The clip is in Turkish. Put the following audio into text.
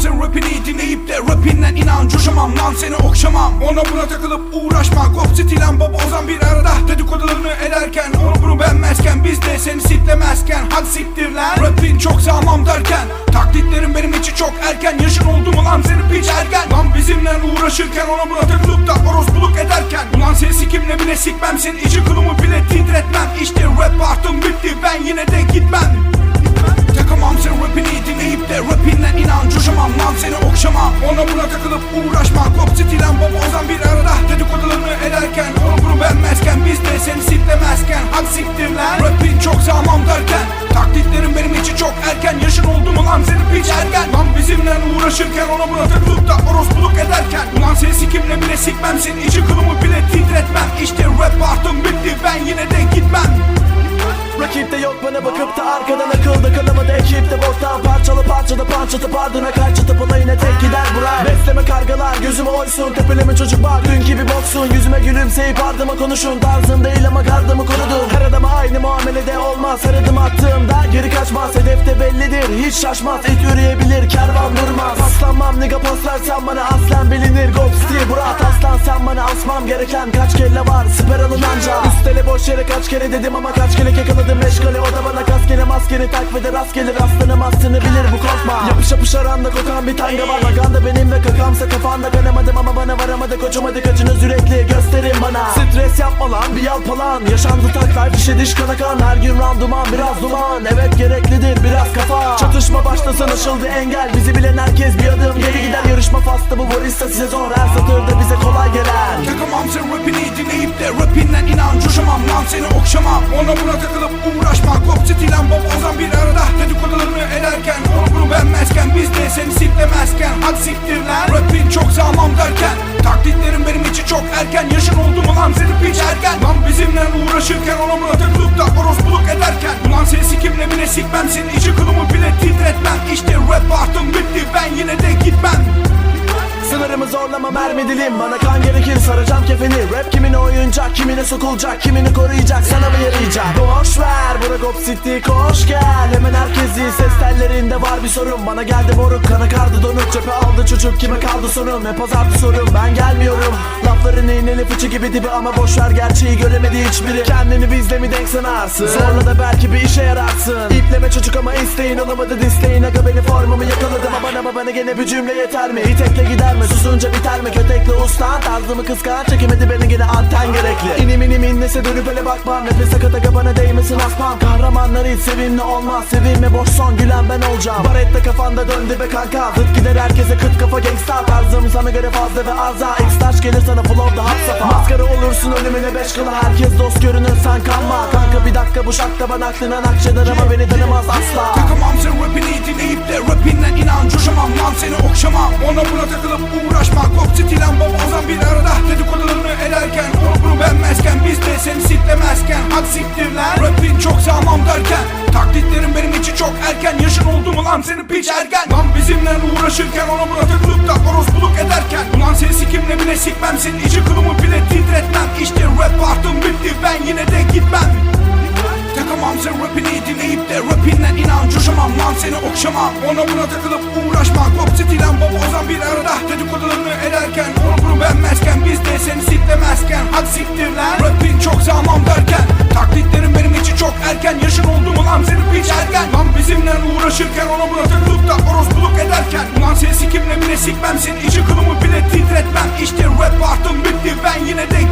sen rapini dinleyip de rapinden inan coşamam lan seni okşamam. Ona buna takılıp uğraşma Gop stilen baba ozan bir arada Dedikodularını ederken onu bunu beğenmezken Biz de seni siklemezken hadi siktir lan. Rapin çok sağlam derken Taklitlerin benim için çok erken Yaşın oldu mu lan seni piç ergen Lan bizimle uğraşırken ona buna takılıp da orospuluk ederken Ulan seni sikimle bile sikmem Senin içi kılımı bile titretmem. İşte rap artım bitti ben yine de gitmem. Takamam sen rapini dinleyip de rapinden inan Coşamam seni okşamam Ona buna takılıp uğraşma. Kop stilen baba ozan bir arada Dedikodularını ederken onu bunu beğenmezken Biz de seni siklemezken. Hadi siktir lan. Rapin çok sağlam derken Taklitlerin benim için çok erken. Yaşın oldu mu lan senin piç ergen Lan bizimle uğraşırken ona buna takılıp da orospuluk ederken. Ulan seni sikimle bile sikmem Senin içi kılımı bile titretmem. İşte rap artım bitti ben yine de gitmem. Rakipte yok bana bakıp da arkadan akılda kanamadı ekipte boktan Parçalı parçada panç atıp ardına kaç atıp ona yine tek gider burak Besleme kargalar gözüme oysun tepeleme çocuk bak dün gibi boksun. Yüzüme gülümseyip ardıma konuşun tarzın değil ama gardımı korudum Her adama aynı muamelede olmaz her adım attığımda geri kaçmaz. Hedefte bellidir hiç şaşmaz. İt yürüyebilir kervan durmaz. Paslanmam nigga paslarsan bana aslan bilinir. Steel Burak aslan sen bana asmam gereken kaç kelle var? Siper alın anca. Üstele boş yere kaç kere dedim ama kaç kere yakaladım. Meşgale O da bana kaskene maskeni tak ve de rast aslını bilir bu korkma. Yapış yapış aranda kokan bir tanga var. Maganda benim ve kakamsa kafanda kanamadım ama bana varamadı koçum hadi kaçını sürekli gösterin bana. Stres yapma lan bir yalpalan. Yaşandı tak life işe diş kana kan. Her gün randuman biraz duman. Evet gereklidir biraz kafa. Çatışma başlasın aşıldı engel. Bizi bilen herkes bir adım geri gider. Yarışma faslı bu barista size zor. Her satırda bize kolay gelen. Takamam sen rapini dinleyip de rapinden inan. Coşamam lan seni okşamam. Ona buna takılıp uğraşma. Kop stilen baba ozan bir uğraşırken ona buna takılıp da orospuluk ederken. Ulan seni sikimle bile sikmem. Senin içi kılımı bile titretmem. İşte rap artım bitti ben yine de gitmem. Sınırımı zorlama mermi dilim. Bana kan gerekir saracağım kefeni. Rap kimine oyuncak kimine sokulacak Kimini koruyacak. Sana mı yarayacak Gop City koş gel. Hemen herkes iyi ses tellerinde var bir sorun. Bana geldi moruk kana kardı donuk. Cephe aldı çocuk kime kaldı sonum? Hep azartı sorum ben gelmiyorum. Lafların iğneli fıçı gibi dibi Ama boş ver gerçeği göremedi hiçbiri. Kendini bizle mi denk sanarsın Sonra da belki bir işe yararsın. İpleme çocuk ama isteğin olamadı disteğin. Aga beni formumu yakaladım ama bana bana gene bir cümle yeter mi? İtekle gider mi? Susunca biter mi? Kötekle ustan tarzımı kıskan. Çekemedi beni gene anten gerekli. İnim inim inlese dönüp hele bakmam Nefes akata bana değmesin asmam Kahramanlar hiç sevimli olmaz. Sevinme boş son gülen ben olacağım. Barette kafanda döndü be kanka. Zıt gider herkese kıt kafa gangsta. Tarzım sana göre fazla ve aza X-Taş gelir sana flow da hat safa Maskara olursun ölümüne beş kala Herkes dost görünür sen kanma. Kanka bir dakika bu şakta ben aklına nakşeder Ama beni tanımaz asla. Takamam sen rapini dinleyip de rapinden inan. Coşamam lan seni okşamam. Ona buna takılıp derken Taklitlerin benim için çok erken. Yaşın oldu mu lan senin piç ergen Lan bizimle uğraşırken ona buna takılıp da orospuluk ederken? Ulan seni sikimle bile sikmem Senin içi kılımı bile titretmem. İşte rap artım bitti ben yine de gitmem. Takamam sen rapini dinleyip de rapinden inan Coşamam lan seni okşamam. Ona buna takılıp uğraşma stilen baba ozan bir arada Dedikodularını ederken onu bunu beğenmezken Biz de seni siklemezken. Hadi siktir lan. Rapin çok sağlam derken Taklitlerin benim için çok erken Oldu mu lan bizimle uğraşırken ona buna takılıp da orospuluk ederken. Ulan seni sikimle bile sikmem Senin içi kılımı bile titretmem. İşte rap artım bitti ben yine de